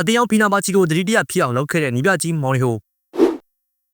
အတင်းအောင်ဖီနာပါချီကိုတတိတရဖြစ်အောင်လုပ်ခဲ့တဲ့နီးပြကြီးမော်ရီဟို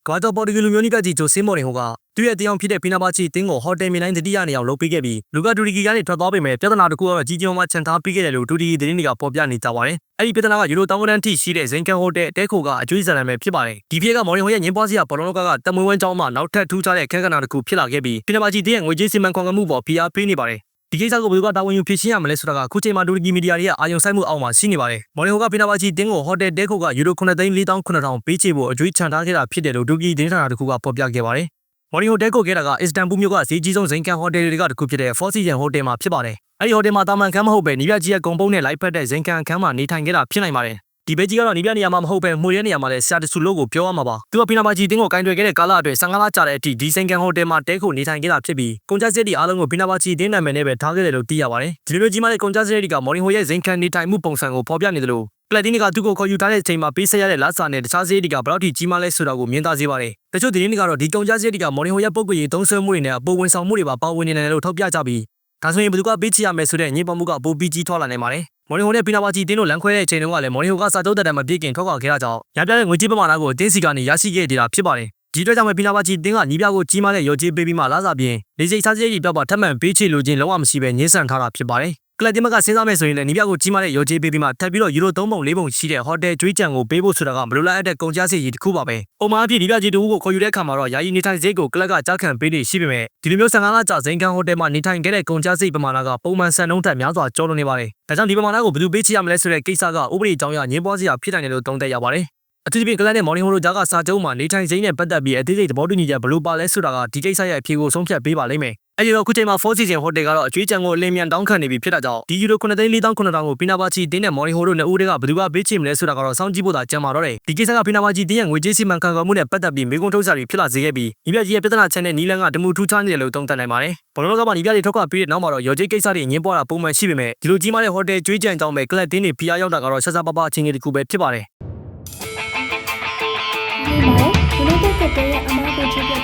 ကမ္ဘာတော်ပေါ်တူဂီလူမျိုးနီးပြကြီးဂျိုဆင်းမော်ရီဟိုကသူ့ရဲ့တင်းအောင်ဖြစ်တဲ့ဖီနာပါချီတင်းကိုဟိုတယ်မီနိုင်းတတိယနေအောင်လုပ်ပေးခဲ့ပြီးလူကတူရီဂီကနေထွက်သွားပေမဲ့ပြဿနာတစ်ခုကတော့ကြီးကြီးမားမားချန်ထားပေးခဲ့တယ်လို့တူရီဂီသတင်းတွေကပေါ်ပြနေကြပါတယ်အဲ့ဒီပြဿနာကယူရိုတောင်းကတန်းထိရှိတဲ့ဇင်ကန်ဟိုတယ်တဲခိုကအကျွေးဆန်တယ်ပဲဖြစ်ပါတယ်ဒီဖြစ်ကမော်ရီဟိုရဲ့ညင်ပွားစရာဘောလုံးလောကကတမွေးဝမ်းကျောင်းမှာနောက်ထပ်ထူးခြားတဲ့အခန်းကဏ္ဍတစ်ခုဖြစ်လာခဲ့ပြီးဖီနာပါချီတင်းရဲ့ငွေကြေးစီမံခွန်ကမှုပေါ်ဖိအားပေးနေပါတယ် ဒီကိစ္စကိုဘယ်သူကတာဝန်ယူဖြေရှင်းရမလဲဆိုတာကအခုချိန်မှာတူရကီမီဒီယာတွေကအာရုံစိုက်မှုအောက်မှာရှိနေပါတယ်။မော်ရီဟိုကပီနာဘာချီတင်းကိုဟိုတယ်တဲခိုကယူရို9သိန်း4900ပေးချေဖို့အကြွေးချန်ထားခဲ့တာဖြစ်တယ်လို့တူရကီတင်းဌာနတစ်ခုကဖော်ပြခဲ့ပါတယ်။မော်ရီဟိုတဲခိုခဲ့တာကအစ္စတန်ဘူမြို့ကဈေးကြီးဆုံးဇိမ်ကန်ဟိုတယ်တွေကတစ်ခုဖြစ်တဲ့ Four Seasons Hotel မှာဖြစ်ပါတယ်။အဲဒီဟိုတယ်မှာတာမန်ခန်းမဟုတ်ပဲနီးပြကြီးရဲ့ဂုံပုံးနဲ့လိုက်ဖက်တဲ့ဇိမ်ကန်အခန်းမှာနေထိုင်ခဲ့တာဖြစ်နိုင်ပါတယ်။ ဒီဘေးကြီးကတော့နီးပြနေရာမှာမဟုတ်ပဲမှုရဲနေရာမှာလည်းဆရာတဆူလို့ကိုပြောရမှာပါသူကပီနာဘာဂျီတင်းကိုကင်တွယ်ခဲ့တဲ့ကာလအတွင်း15လကြာတဲ့အထိဒီစင်ကန်ဟိုတယ်မှာတဲခိုနေထိုင်ခဲ့တာဖြစ်ပြီးကုန်ကျစရိတ်တွေအားလုံးကိုပီနာဘာဂျီတင်းနာမည်နဲ့ပဲထားခဲ့တယ်လို့သိရပါတယ်ဒီလိုမျိုးကြီးမားတဲ့ကုန်ကျစရိတ်တွေကမော်ရီဟိုရဲ့ဇင်ကန်နေထိုင်မှုပုံစံကိုဖော်ပြနေတယ်လို့ပလက်တီနီကသူ့ကိုခေါ်ယူထားတဲ့အချိန်မှာပေးဆက်ရတဲ့လက်စာနဲ့တခြားစရိတ်တွေကဘယ်လောက်ထိကြီးမားလဲဆိုတာကိုမြင်သာစေပါတယ်တချို့သတင်းတွေကတော့ဒီကုန်ကျစရိတ်တွေကမော်ရီဟိုရဲ့ပုံကွေရေးသုံးစွဲမှုတွေနဲ့အပေါ်ဝင်ဆောင်မှုတွေပါပါဝင်နေတယ်လို့ထောက်ပြကြပြီး ဒါဆိုရင်ဘယ်သူကပေးချရမယ်ဆိုတဲ့ညင်ပမှုကအပိုးပြီးကြီးထွားလာနိုင်ပါတယ်မော်ရီဟိုနဲ့ပီနာဘာဂျီတင်းတို့လမ်းခွဲတဲ့အချိန်တုန်းကလည်းမော်ရီဟိုကစာချုပ်တက်တယ်မပြည့်ခင်ထွက်ခွာခဲ့တာကြောင့်ရပြတဲ့ငွေကြေးပမာဏကိုတင်းစီကနေရရှိခဲ့တာဖြစ်ပါတယ်ဒီအတွက်ကြောင့်ပဲပီနာဘာဂျီတင်းကညီးပြကိုကြီးမားတဲ့ရော်ကြေးပေးပြီးမှလာစားပြင်လေစိတ်စားစရိတ်ကြီးပြောက်ပါထပ်မံပေးချေလိုခြင်းလုံးဝမရှိပဲညှင်းဆန်ထားတာဖြစ်ပါတယ် ကလပ်တင်မကစဉ်းစားမယ်ဆိုရင်လည်းညီးပြကိုကြီးမားတဲ့ရော်ကြေးပေးပြီးမှထပ်ပြီးတော့ယူရို3ပုံ4ပုံရှိတဲ့ဟိုတယ်ကျွေးကြံကိုပေးဖို့ဆိုတာကမလိုလားအပ်တဲ့ကုန်ကျစရိတ်ကြီးတစ်ခုပါပဲ။ပုံမှန်အဖြစ်ညီးပြကြီးတူကိုခေါ်ယူတဲ့အခါမှာတော့ယာယီနေထိုင်စရိတ်ကိုကလပ်ကကြားခံပေးနေရှိပေမဲ့ဒီလိုမျိုး15လကြာဇိမ်ကန်ဟိုတယ်မှာနေထိုင်ခဲ့တဲ့ကုန်ကျစရိတ်ပမာဏကပုံမှန်စံနှုန်းထက်များစွာကျော်လွန်နေပါတယ်။ဒါကြောင့်ဒီပမာဏကိုဘယ်သူပေးချရမလဲဆိုတဲ့ကိစ္စကဥပဒေအကြောင်းအရညှင်းပွားစရာဖြစ်နိုင်တယ်လို့သုံးသပ်ရပါတယ်။အထူးသဖြင့်ကလပ်နဲ့မော်နီဟိုတို့ကြားကစာချုပ်မှာနေထိုင်စိမ့်နဲ့ပတ်သက်ပြီးအသေးစိတ်သဘောတူညီချက်ဘယ်လိုပါလဲဆိုတာကဒီကိစ္စရဲ့အဖြေကိုဆုံးဖြတ်ပေးပါလိမ့်မယ်။ အဲဒီတော့အခုချိန်မှာ Four Seasons Hotel ကတော့အကျွေးကြံကိုအလင်းမြန်တောင်းခံနေပြီဖြစ်တာကြောင့်ဒီယူရို9,400,000ကိုပီနာဘာချီတင်းနဲ့မော်နီဟိုတို့နှစ်ဦးတည်းကဘယ်သူကပေးချင်မလဲဆိုတာကတော့စောင့်ကြည့်ဖို့သာကြံပါတော့တယ်။ဒီကိစ္စကပီနာဘာချီတင်းရဲ့ငွေကြေးစီမံခန့်ခွဲမှုနဲ့ပတ်သက်ပြီးမိကုံထုတ်စာတွေဖြစ်လာစေခဲ့ပြီးညီပြကြီးရဲ့ပြဿနာချက်နဲ့နီလန်ကတမှုထူးခြားနေတယ်လို့သုံးသပ်နိုင်ပါတယ်။ဘောလုံးကမှညီပြကြီးထွက်ခွာပြီးတဲ့နောက်မှာတော့ရော်ကြေးကိစ္စတွေညင်းပွားတာပုံမှန်ရှိပေမဲ့ဒီလိုကြီးမားတဲ့ဟိုတယ်ကျွေးကြံကြောင်းပဲကလပ်တင်းတွေဖီအားရောက်တာကတော့ဆက်စားပပအချင်းကြီးတစ်ခုပဲဖြစ်ပါတယ်။နေပါတယ်ဘလို့တက်ကတည်းကအမားကိုချပြ